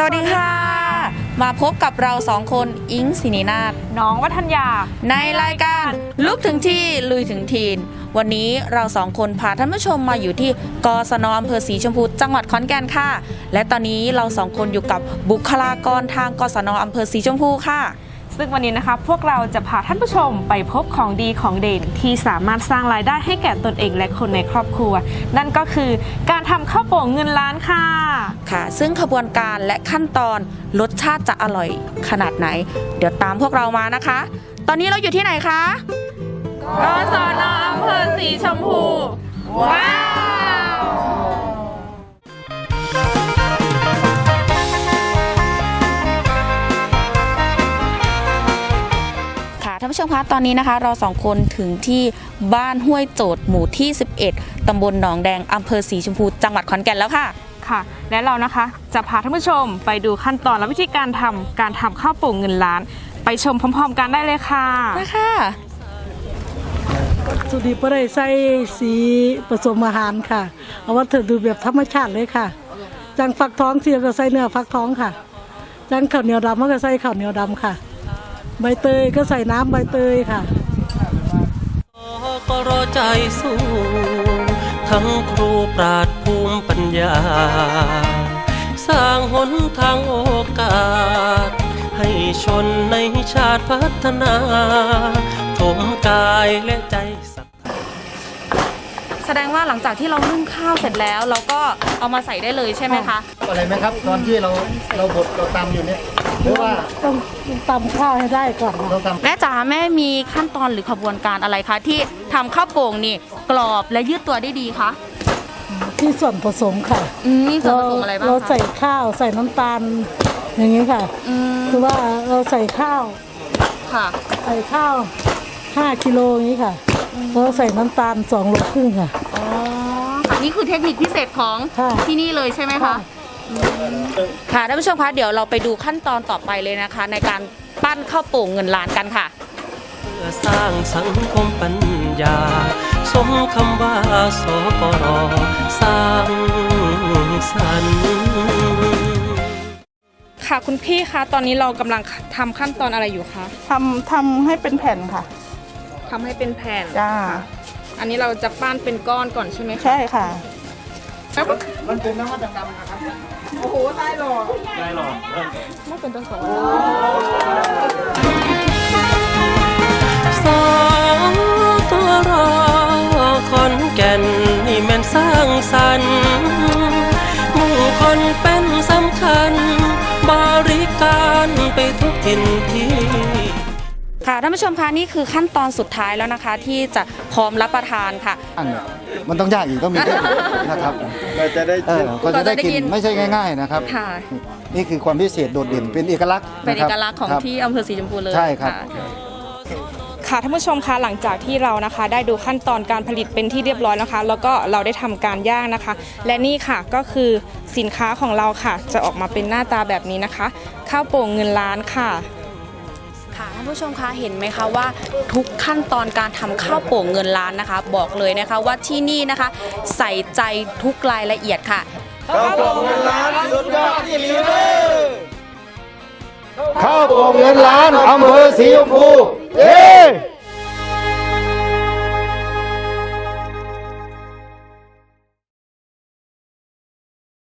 สวัสดีค่ะ มาพบกับเราสองคนอิงสินีนาฏน้องวัฒนยา ในรายการลุกถึงที่ลุยถึงทีน วันนี้เราสองคนพาท่านผู้ชมมาอยู่ที่กศนอำเภอศรีชมพูจังหวัดขอนแก่นค่ะ และตอนนี้เราสองคนอยู่กับบุคลากรทางกศนอำเภอศรีชมพูค่ะ ซึ่งวันนี้นะคะพวกเราจะพาท่านผู้ชมไปพบของดีของเด่นที่สามารถสร้างรายได้ให้แก่ตนเองและคนในครอบครัว นั่นก็คือการทำข้าวโป่งเงินล้านค่ะ ค่ะ ซึ่งขบวนการและขั้นตอนรสชาติจะอร่อยขนาดไหน เดี๋ยวตามพวกเรามานะคะ ตอนนี้เราอยู่ที่ไหนคะกศนอำเภอสีชมพู ว้าว ท่านผู้ชมคะตอนนี้นะคะ เราสองคนถึงที่บ้านห้วยโจดหมู่ที่ 11 ตำบลหนองแดงอำเภอศรีชมพู จังหวัดขอนแก่นแล้วค่ะ ค่ะ และเรานะคะจะพาท่านผู้ชมไปดูขั้นตอนและวิธีการทำการทำข้าวโป่งเงินล้าน ไปชมพร้อมๆ กันได้เลยค่ะ นะคะสุดีบ่ได้ใส่สีผสมอาหารค่ะ เอาวัตถุดิบแบบธรรมชาติเลยค่ะ จังฟักทองเสียก็ใส่เนื้อฟักทองค่ะ จังข้าวเหนียวดำมันก็ใส่ข้าวเหนียวดำค่ะ ใบเตยก็ใส่น้ำใบเตยค่ะก็รอใจสู้ ทั้งครูปราดภูมิปัญญา สร้างหนทางโอกาส ให้ชนในชาติพัฒนาถมกายและใจสัตย์แสดงว่าหลังจากที่เรานึ่งข้าวเสร็จแล้ว เราก็เอามาใส่ได้เลยใช่ไหมคะอะไรไหมครับ ตอนที่เราเราบดเราตำอยู่เนี่ย หรือว่าต้องตำข้าวให้ได้ก่อนค่ะเราตำแม่จ๋าแม่มีขั้นตอนหรือขบวนการอะไรคะ ที่ทำข้าวโป่งนี่กรอบและยืดตัวได้ดีคะที่ส่วนผสมค่ะอืมมีส่วนผสมอะไรบ้างเราคะใส่ข้าวใส่น้ำตาล อย่างนี้ค่ะ อืมคือว่าเราใส่ข้าว ค่ะ ใส่ข้าว5กิโลอย่างนี้ค่ะแล้วใส่น้ำตาล2โลครึ่งค่ะ อ๋อค่ะนี่คือเทคนิคพิเศษของค่ะที่นี่เลยใช่ไหมคะ ค่ะ ค่ะท่านผู้ชมคะเดี๋ยวเราไปดูขั้นตอนต่อไปเลยนะคะ ในการปั้นข้าวโป่งเงินล้านกันค่ะ เพื่อสร้างสังคมปัญญา สมคำว่าสปรสร้างสรรค์ค่ะคุณพี่คะตอนนี้เรากำลังทำขั้นตอนอะไรอยู่คะทำทำให้เป็นแผ่นค่ะ ทำให้เป็นแผ่น จ้า อันนี้เราจะปั้นเป็นก้อนก่อนใช่ไหมคะ ใช่ค่ะ มันเป็นนวัตกรรมนะครับ โอ้โหได้หรอไม่เป็นต้นสองสองตัวรอขอนแก่นนี่แม่นสร้างสรรค์หมู่คนเป็นสำคัญ บริการไปทุกถิ่นที่ค่ะท่านผู้ชมคะนี่คือขั้นตอนสุดท้ายแล้วนะคะ ที่จะพร้อมรับประทานค่ะอันเนี่ย มันต้องยากอีกต้องมีเทคนิคนะครับเราจะได้เออก็จะได้ก็จะได้กิกินนไม่ใช่ง่าย ๆนะครับ ค่ะ นี่คือความพิเศษโดดเด่นเป็นเอกลักษณ์เป็นเอนะครับกลักษณ์ของครับที่อำเภอศรีชมพูเลยใช่ครับะค่ะท่านผู้ชมคะหลังจากที่เรานะคะ ได้ดูขั้นตอนการผลิตเป็นที่เรียบร้อยนะคะ แล้วก็เราได้ทำการย่างนะคะ และนี่ค่ะก็คือสินค้าของเราค่ะ จะออกมาเป็นหน้าตาแบบนี้นะคะ ข้าวโป่งเงินล้านค่ะค่ะท่าน ผู้ชมคะเห็นไหมคะว่าทุกขั้นตอนการทำข้าวโป่งเงินล้านนะคะ บอกเลยนะคะว่าที่นี่นะคะ ใส่ใจทุกรายละเอียดค่ะข้าวโป่งเงินล้านอำเภอสีชมพูเย้